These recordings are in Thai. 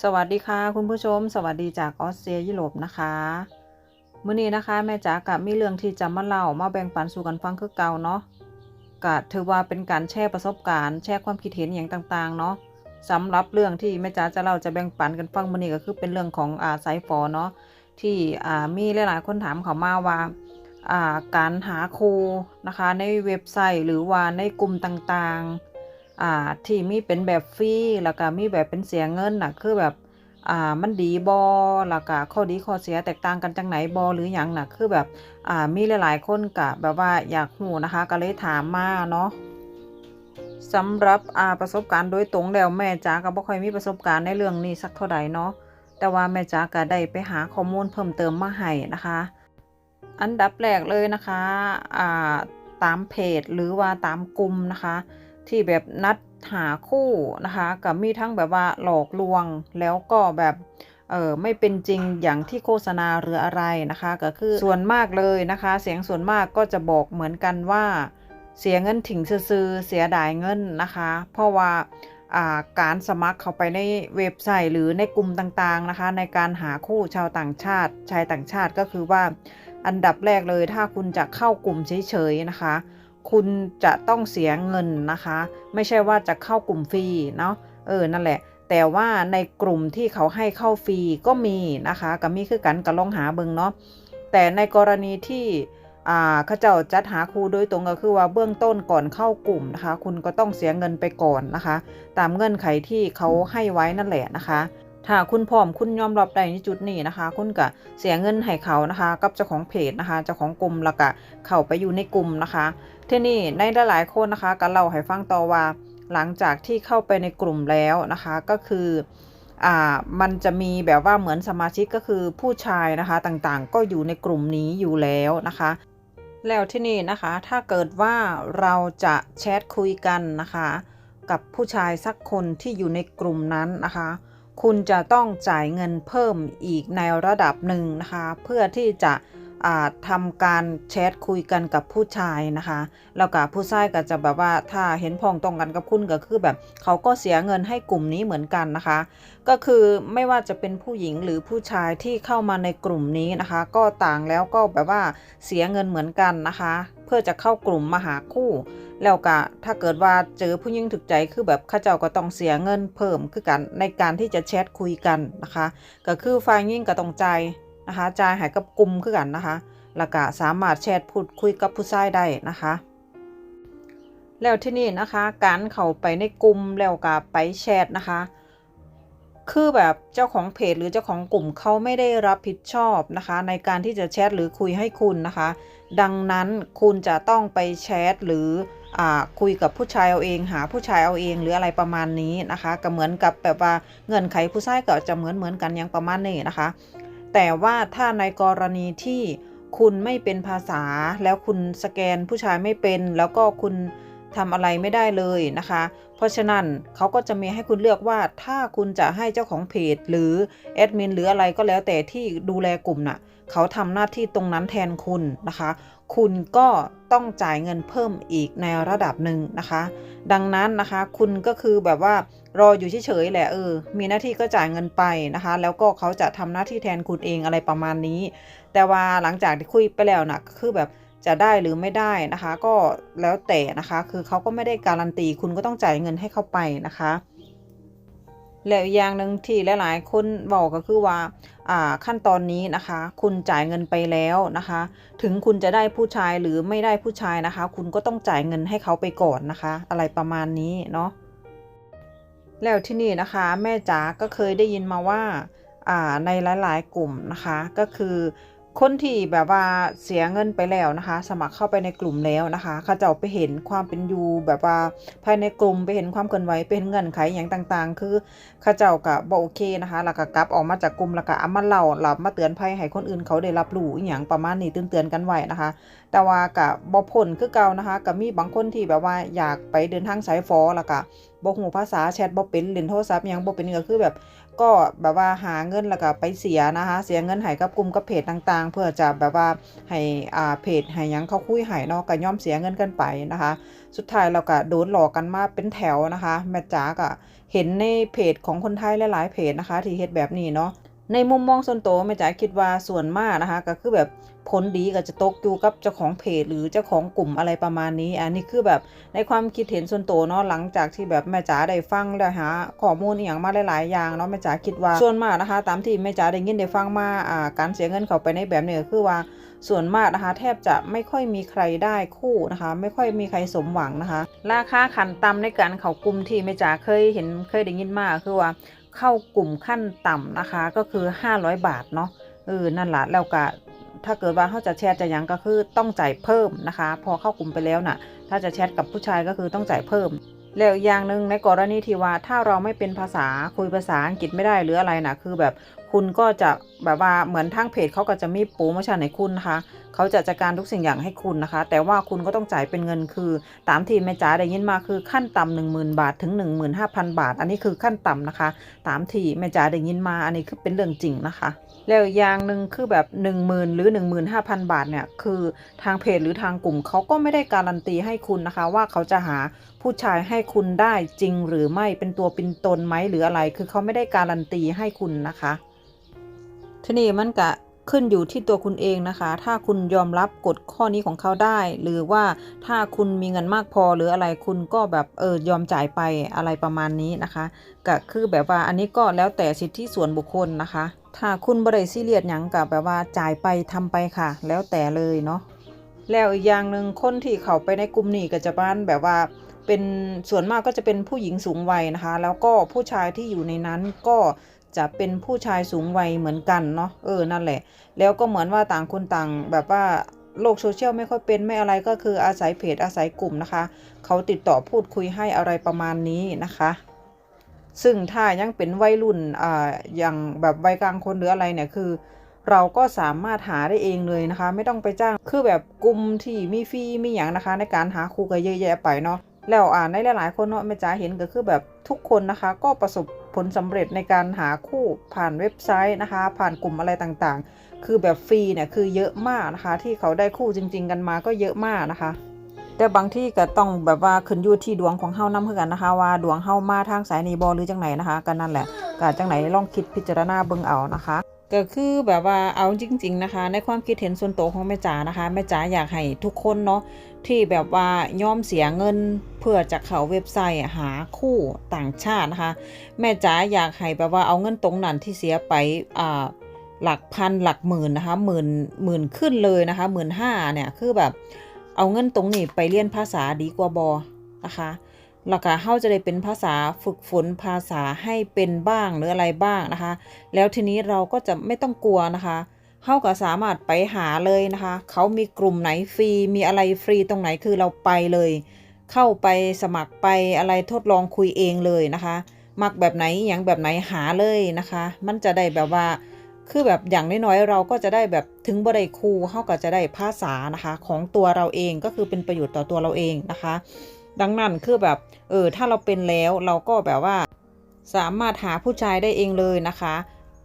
สวัสดีค่ะคุณผู้ชม สวัสดีจากออสเตรียยุโรปนะคะมื้อนี้นะคะ แม่จ๋ากับมีเรื่องที่จะมาเล่ามาแบ่งปันสู่กันฟังคือเก่าเนาะก็ถือว่าเป็นการแชร์ประสบการณ์แชร์ความคิดเห็นอย่างต่างๆเนาะสำหรับเรื่องที่แม่จ๋าจะเล่าจะแบ่งปันกันฟังมื้อนี้ก็คือเป็นเรื่องของอาสายฝอเนาะที่อ่ามีหลายๆคนถามเขามาว่าอ่าการหาครูนะคะในเว็บไซต์หรือว่าในกลุ่มต่างๆ อ่าที่มีเป็นแบบฟรีแล้วก็มีแบบเป็นเสียเงินน่ะ คือแบบอ่ามันดีบอแล้วก็ข้อดีข้อเสียแตกต่างกันจังไหนบอหรือหยังน่ะ คือแบบอ่ามีหลายๆคนก็แบบว่าอยากหูนะคะ ก็เลยถามมาเนาะสำหรับอาประสบการณ์โดยตรงแล้วแม่จ๋าก็บ่ค่อยมีประสบการณ์ในเรื่องนี้สักเท่าใดเนาะแต่ว่าแม่จ๋าก็ได้ไปหาข้อมูลเพิ่มเติมมาให้นะคะ อันดับแรกเลยนะคะอ่าตามเพจหรือว่าตามกลุ่มนะคะ ที่แบบนัดหาคู่นะคะกับมีทั้งแบบว่าหลอกลวงแล้วก็แบบเออไม่เป็นจริงอย่างที่โฆษณาหรืออะไรนะคะ ก็คือส่วนมากเลยนะคะ เสียงส่วนมากก็จะบอกเหมือนกันว่า เสียเงินถิงซื้อเสียดายเงินนะคะ เพราะว่าการสมัครเข้าไปในเว็บไซต์หรือในกลุ่มต่างๆนะคะ ในการหาคู่ชาวต่างชาติชายต่างชาติก็คือว่าอันดับแรกเลยถ้าคุณจะเข้ากลุ่มเฉยๆนะคะ คุณจะต้องเสียเงินนะคะ ไม่ใช่ว่าจะเข้ากลุ่มฟรีเนาะเออนั่นแหละ แต่ว่าในกลุ่มที่เขาให้เข้าฟรีก็มีนะคะก็มีคือกันก็ลองหาเบิงเนาะแต่ในกรณีที่อ่าเขาเจ้าจัดหาครูโดยตรงก็คือว่าเบื้องต้นก่อนเข้ากลุ่มนะคะ คุณก็ต้องเสียเงินไปก่อนนะคะ ตามเงื่อนไขที่เขาให้ไว้นั่นแหละนะคะ ถ้าคุณพร้อมคุณยอมรับได้ในจุดนี้นะคะ คุณก็เสียเงินให้เขานะคะ กับเจ้าของเพจนะคะ เจ้าของกลุ่มแล้วก็เข้าไปอยู่ในกลุ่มนะคะ ที่นี่ในหลายๆคนนะคะก็เล่าให้ฟังต่อว่าหลังจากที่เข้าไปในกลุ่มแล้วนะคะก็คืออ่ามันจะมีแบบว่าเหมือนสมาชิกก็คือผู้ชายนะคะต่างๆ ก็อยู่ในกลุ่มนี้อยู่แล้วนะคะ แล้วที่นี่นะคะถ้าเกิดว่าเราจะแชทคุยกันนะคะ กับผู้ชายสักคนที่อยู่ในกลุ่มนั้นนะคะ คุณจะต้องจ่ายเงินเพิ่มอีกในระดับหนึ่งนะคะ เพื่อที่จะ ทำการแชทคุยกันกับผู้ชายนะคะ แล้วก็ผู้ชายก็จะแบบว่าถ้าเห็นพ้องตรงกันกับคุณก็คือแบบเขาก็เสียเงินให้กลุ่มนี้เหมือนกันนะคะ ก็คือไม่ว่าจะเป็นผู้หญิงหรือผู้ชายที่เข้ามาในกลุ่มนี้นะคะ ก็ต่างแล้วก็แบบว่าเสียเงินเหมือนกันนะคะ เพื่อจะเข้ากลุ่มมาหาคู่ แล้วก็ถ้าเกิดว่าเจอผู้หญิงถึกใจคือแบบข้าเจ้าก็ต้องเสียเงินเพิ่มคือกันในการที่จะแชทคุยกันนะคะ ก็คือฝ่ายหญิงก็ต้องใจ นะคะจ่ายให้กับกลุ่มคือกันนะคะแล้วก็สามารถแชทพูดคุยกับผู้ชายได้นะคะ แล้วที่นี่นะคะการเข้าไปในกลุ่มแล้วก็ไปแชทนะคะคือแบบเจ้าของเพจหรือเจ้าของกลุ่มเขาไม่ได้รับผิดชอบนะคะ ในการที่จะแชทหรือคุยให้คุณนะคะ ดังนั้นคุณจะต้องไปแชทหรืออคุยกับผู้ชายเอาเอง หาผู้ชายเอาเองหรืออะไรประมาณนี้นะคะ ก็เหมือนกับแบบว่าเงื่อนไขผู้ชายก็จะเหมือนเหมือนกันอย่างประมาณนี้นะคะ แต่ว่าถ้าในกรณีที่คุณไม่เป็นภาษา แล้วคุณสแกนผู้ชายไม่เป็น แล้วก็คุณทำอะไรไม่ได้เลยนะคะ เพราะฉะนั้นเขาก็จะมีให้คุณเลือกว่าถ้าคุณจะให้เจ้าของเพจ หรือแอดมินหรืออะไรก็แล้วแต่ที่ดูแลกลุ่มน่ะเขาทำหน้าที่ตรงนั้นแทนคุณนะคะ คุณก็ ต้องจ่ายเงินเพิ่มอีกในระดับหนึ่งนะคะ ดังนั้นนะคะคุณก็คือแบบว่ารออยู่เฉยๆแหละเออ มีหน้าที่ก็จ่ายเงินไปนะคะ แล้วก็เขาจะทำหน้าที่แทนคุณเองอะไรประมาณนี้ แต่ว่าหลังจากที่คุยไปแล้วนะคือแบบจะได้หรือไม่ได้นะคะ ก็แล้วแต่นะคะ คือเขาก็ไม่ได้การันตี คุณก็ต้องจ่ายเงินให้เขาไปนะคะ แล้วอย่างหนึ่งที่หลายๆคนบอกก็คือว่าขั้นตอนนี้นะคะ คุณจ่ายเงินไปแล้วนะคะ ถึงคุณจะได้ผู้ชายหรือไม่ได้ผู้ชายนะคะ คุณก็ต้องจ่ายเงินให้เขาไปก่อนนะคะ อะไรประมาณนี้เนาะแล้วที่นี่นะคะ แม่จ๋าก็เคยได้ยินมาว่าอ่าในหลาย ๆ กลุ่มนะคะ ก็คือ คนที่แบบว่าเสียเงินไปแล้วนะคะ สมัครเข้าไปในกลุ่มแล้วนะคะเขาจ้าไปเห็นความเป็นอยู่แบบว่าภายในกลุ่มไปเห็นความเคลื่อนไหวไปเห็นเงื่อนไขอย่างต่างๆ คือเขาเจ้าก็บ่โอเคนะคะแล้วก็กลับออกมาจากกลุ่มแล้วก็เอามาเล่าหลับมาเตือนภัยให้คนอื่นเขาได้รับรู้อย่างประมาณนี้เตือนๆกันไว้นะคะ แต่ว่าก็บ่พ้นคือเก่านะคะก็มีบางคนที่แบบว่าอยากไปเดินทางสายฟอแล้วก็บ่ฮู้ภาษาแชทบ่เป็นเล่นโทรศัพท์หยังบ่เป็นก็คือแบบ ก็แบบว่าหาเงินแล้วก็ไปเสียนะคะ เสียเงินให้กับกลุ่มกับเพจต่างๆ เพื่อจะแบบว่าให้อ่าเพจให้ยังเขาคุยให้เนาะก็ย่อมเสียเงินกันไปนะคะ สุดท้ายเราก็โดนหลอกกันมาเป็นแถวนะคะ แม่จ๋าก็เห็นในเพจของคนไทยหลายๆเพจนะคะ ที่เฮ็ดแบบนี้เนาะ ในมุมมองส่วนตัวแม่จ๋าคิดว่าส่วนมากนะคะ ก็คือแบบผลดีก็จะตกอยู่กับเจ้าของเพจหรือเจ้าของกลุ่มอะไรประมาณนี้ อันนี้คือแบบในความคิดเห็นส่วนตัวเนาะหลังจากที่แบบแม่จ๋าได้ฟังแล้หาข้อมูลอย่างมาหลายๆอย่างเนาะแม่จ๋าคิดว่าส่วนมากนะคะ ตามที่แม่จ๋าได้ยินได้ฟังมาอ่าการเสียเงินเข้าไปในแบบนี้ก็คือว่าส่วนมากนะคะ แทบจะไม่ค่อยมีใครได้คู่นะคะ ไม่ค่อยมีใครสมหวังนะคะ ราคาขันต่ำในการเข้ากลุ่มที่แม่จ๋าเคยเห็นเคยได้ยินมาคือว่า เข้ากลุ่มขั้นต่ำนะคะ ก็คือ 500 บาทเนาะเออนั่นแหละแล้วก็ถ้าเกิดว่าเขาจะแชทจะยังก็คือต้องจ่ายเพิ่มนะคะ พอเข้ากลุ่มไปแล้วน่ะ ถ้าจะแชทกับผู้ชายก็คือต้องจ่ายเพิ่ม แล้วอย่างหนึ่งในกรณีที่ว่าถ้าเราไม่เป็นภาษาคุยภาษาอังกฤษไม่ได้หรืออะไรน่ะ คือแบบ คุณก็จะแบบว่าเหมือนทางเพจเขาก็จะมีโปรโมชั่นให้คุณนะคะเขาจะจัดการทุกสิ่งอย่างให้คุณนะคะ แต่ว่าคุณก็ต้องจ่ายเป็นเงินคือตามที่แม่จ๋าได้ยินมาคือขั้นต่ำหนึ่งหมื่นบาทถึง15,000บาท อันนี้คือขั้นต่ำนะคะ ตามที่แม่จ๋าได้ยินมาอันนี้คือเป็นเรื่องจริงนะคะ แล้วอย่างหนึ่งคือแบบ 1 0,000 หรือ 15,000 บาทเนี่ยคือทางเพจหรือทางกลุ่มเขาก็ไม่ได้การันตีให้คุณนะคะ ว่าเขาจะหาผู้ชายให้คุณได้จริงหรือไม่เป็นตัวเป็นตนไหมหรืออะไร คือเขาไม่ได้การันตีให้คุณนะคะ ทีนี้มันก็ขึ้นอยู่ที่ตัวคุณเองนะคะ ถ้าคุณยอมรับกฎข้อนี้ของเขาได้ หรือว่าถ้าคุณมีเงินมากพอหรืออะไรคุณก็แบบเออยอมจ่ายไปอะไรประมาณนี้นะคะก็คือแบบว่าอันนี้ก็แล้วแต่สิทธิส่วนบุคคลนะคะ ถ้าคุณบริซีเรียสหยังกับแบบว่าจ่ายไปทำไปค่ะ แล้วแต่เลยเนาะแล้วอีกอย่างหนึ่งคนที่เขาไปในกลุ่มนี้ก็จะบ้านแบบว่าเป็นส่วนมากก็จะเป็นผู้หญิงสูงวัยนะคะ แล้วก็ผู้ชายที่อยู่ในนั้นก็ จะเป็นผู้ชายสูงวัยเหมือนกันเนาะเออนั่นแหละ แล้วก็เหมือนว่าต่างคนต่างแบบว่าโลกโซเชียลไม่ค่อยเป็นไม่อะไรก็คืออาศัยเพจอาศัยกลุ่มนะคะ เขาติดต่อพูดคุยให้อะไรประมาณนี้นะคะ ซึ่งถ้ายังเป็นวัยรุ่นอ่าอย่างแบบวัยกลางคนหรืออะไรเนี่ยคือ เราก็สามารถหาได้เองเลยนะคะ ไม่ต้องไปจ้างคือแบบกลุ่มที่มีฟรีมีอย่างนะคะ ในการหาครูก็เยอะแยะไปเนาะ แล้วอ่านในหลายๆคนเนาะแม่จ๋าเห็นก็คือแบบทุกคนนะคะ ก็ประสบผลสำเร็จในการหาคู่ผ่านเว็บไซต์นะคะ ผ่านกลุ่มอะไรต่างๆ คือแบบฟรีเนี่ยคือเยอะมากนะคะ ที่เขาได้คู่จริง ๆ กันมาก็เยอะมากนะคะ แต่บางที่ก็ต้องแบบว่าขึ้นอยู่ที่ดวงของเฮานำคือกันนะคะ ว่าดวงเฮามาทางสายนีบอหรือจังไหนนะคะก็นั่นแหละก็จังไหนลองคิดพิจารณาเบิ่งเอานะคะ ก็คือแบบว่าเอาจริง ๆนะคะ ในความคิดเห็นส่วนตัวของแม่จ๋านะคะแม่จ๋าอยากให้ทุกคนเนาะที่แบบว่ายอมเสียเงินเพื่อจะเข้าเว็บไซต์หาคู่ต่างชาตินะคะ แม่จ๋าอยากให้แบบว่าเอาเงินตรงนั้นที่เสียไปอ่าหลักพันหลักหมื่นนะคะหมื่นหมื่นขึ้นเลยนะคะหมื่นห้าเนี่ยคือแบบเอาเงินตรงนี้ไปเรียนภาษาดีกว่าบอนะคะ แล้วก็เฮาจะได้เป็นภาษาฝึกฝนภาษาให้เป็นบ้างหรืออะไรบ้างนะคะ แล้วทีนี้เราก็จะไม่ต้องกลัวนะคะเฮาก็สามารถไปหาเลยนะคะ เขามีกลุ่มไหนฟรีมีอะไรฟรีตรงไหนคือเราไปเลย เข้าไปสมัครไปอะไรทดลองคุยเองเลยนะคะมักแบบไหนอย่างแบบไหนหาเลยนะคะ มันจะได้แบบว่าคือแบบอย่างน้อยๆเราก็จะได้แบบถึงบ่ได้ครูเขาก็จะได้ภาษานะคะ ของตัวเราเองก็คือเป็นประโยชน์ต่อตัวเราเองนะคะ ดังนั้นคือแบบเออถ้าเราเป็นแล้วเราก็แบบว่า สามารถหาผู้ชายได้เองเลยนะคะ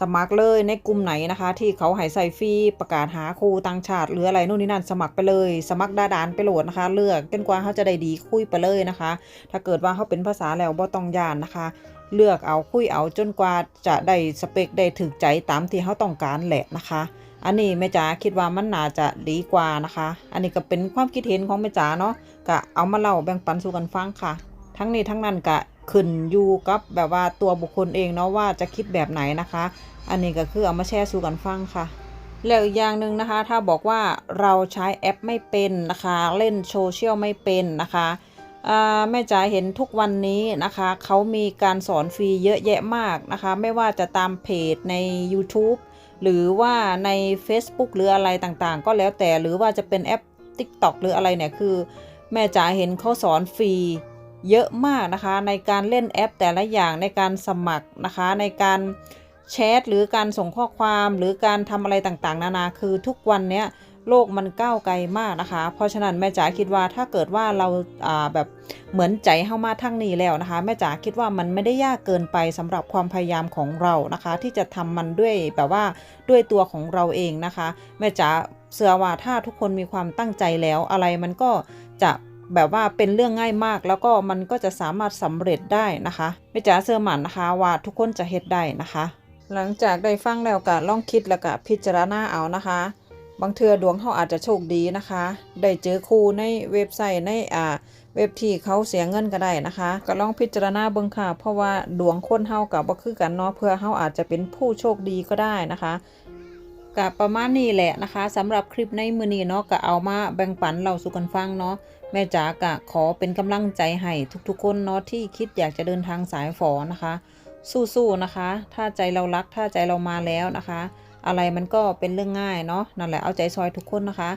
สมัครเลยในกลุ่มไหนนะคะ ที่เขาให้ใส่ฟรีประกาศหาครูต่างชาติหรืออะไรนู่นนี่นั่นสมัครไปเลย สมัครดาดานไปโหลดนะคะ เลือกจนกว่าเขาจะได้ดีคุยไปเลยนะคะ ถ้าเกิดว่าเขาเป็นภาษาแล้วบ่ต้องยานนะคะเลือกเอาคุยเอาจนกว่าจะได้สเปคได้ถึกใจตามที่เขาต้องการแหละนะคะ อันนี้แม่จ๋าคิดว่ามันน่าจะดีกว่านะคะ อันนี้ก็เป็นความคิดเห็นของแม่จ๋าเนาะก็เอามาเล่าแบ่งปันสู่กันฟังค่ะ ทั้งนี้ทั้งนั้นก็ขึ้นอยู่กับแบบว่าตัวบุคคลเองเนาะว่าจะคิดแบบไหนนะคะ อันนี้ก็คือเอามาแชร์สู่กันฟังค่ะแล้วอีกอย่างหนึ่งนะคะ ถ้าบอกว่าเราใช้แอปไม่เป็นนะคะ เล่นโซเชียลไม่เป็นนะคะแม่จ๋าเห็นทุกวันนี้นะคะ เขามีการสอนฟรีเยอะแยะมากนะคะ ไม่ว่าจะตามเพจใน YouTube หรือว่าใน Facebook หรืออะไรต่างๆ ก็แล้วแต่หรือว่าจะเป็นแอป TikTok หรืออะไรเนี่ยคือ แม่จ๋าเห็นเขาสอนฟรีเยอะมากนะคะ ในการเล่นแอปแต่ละอย่างในการสมัครนะคะ ในการแชทหรือการส่งข้อความหรือการทำอะไรต่างๆ นานาคือทุกวันเนี้ย โลกมันก้าวไกลมากนะคะ เพราะฉะนั้นแม่จ๋าคิดว่าถ้าเกิดว่าเราาแบบเหมือนใจเข้ามาทั้งนี้แล้วนะคะ แม่จ๋าคิดว่ามันไม่ได้ยากเกินไปสำหรับความพยายามของเรานะคะ ที่จะทำมันด้วยแบบว่าด้วยตัวของเราเองนะคะ แม่จ๋าเชื่อว่าถ้าทุกคนมีความตั้งใจแล้วอะไรมันก็จะแบบว่าเป็นเรื่องง่ายมาก แล้วก็มันก็จะสามารถสำเร็จได้นะคะแม่จ๋าเชื่อมั่นนะคะ ว่าทุกคนจะเฮ็ดได้นะคะ หลังจากได้ฟังแล้วก็ลองคิดแล้วก็พิจารณาเอานะคะ บางเทือดวงเขาอาจจะโชคดีนะคะ ได้เจอครูในเว็บไซต์ในอ่าเว็บที่เขาเสียเงินก็ได้นะคะ ก็ลองพิจารณาเบิ่งค่ะ เพราะว่าดวงคนเฮากับบ่คือกันเนาะเพื่อเฮาอาจจะเป็นผู้โชคดีก็ได้นะคะก็ประมาณนี้แหละนะคะสำหรับคลิปในมื้อนี้เนาะก็เอามาแบ่งปันเราสู่กันฟังเนาะแม่จ๋าก็ขอเป็นกำลังใจให้ทุกๆคนเนาะที่คิดอยากจะเดินทางสายฝอนะคะ สู้ๆนะคะ ถ้าใจเรารักถ้าใจเรามาแล้วนะคะ อะไรมันก็เป็นเรื่องง่ายเนาะนั่นแหละเอาใจซอยทุกคนนะคะ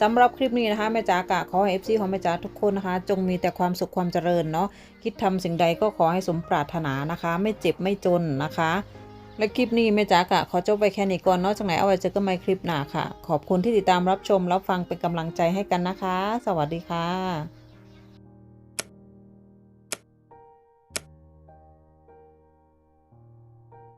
สำหรับคลิปนี้นะคะแม่จ๋ากะขอให้ FC ของแม่จ๋าทุกคนนะคะ จงมีแต่ความสุขความเจริญเนาะคิดทำสิ่งใดก็ขอให้สมปรารถนานะคะ ไม่เจ็บไม่จนนะคะ และคลิปนี้แม่จ๋ากะขอจบไปแค่นี้ก่อนเนาะจากไหนเอาไว้เจอกันใหม่คลิปหน้าค่ะ ขอบคุณที่ติดตามรับชมรับฟังเป็นกำลังใจให้กันนะคะ สวัสดีค่ะ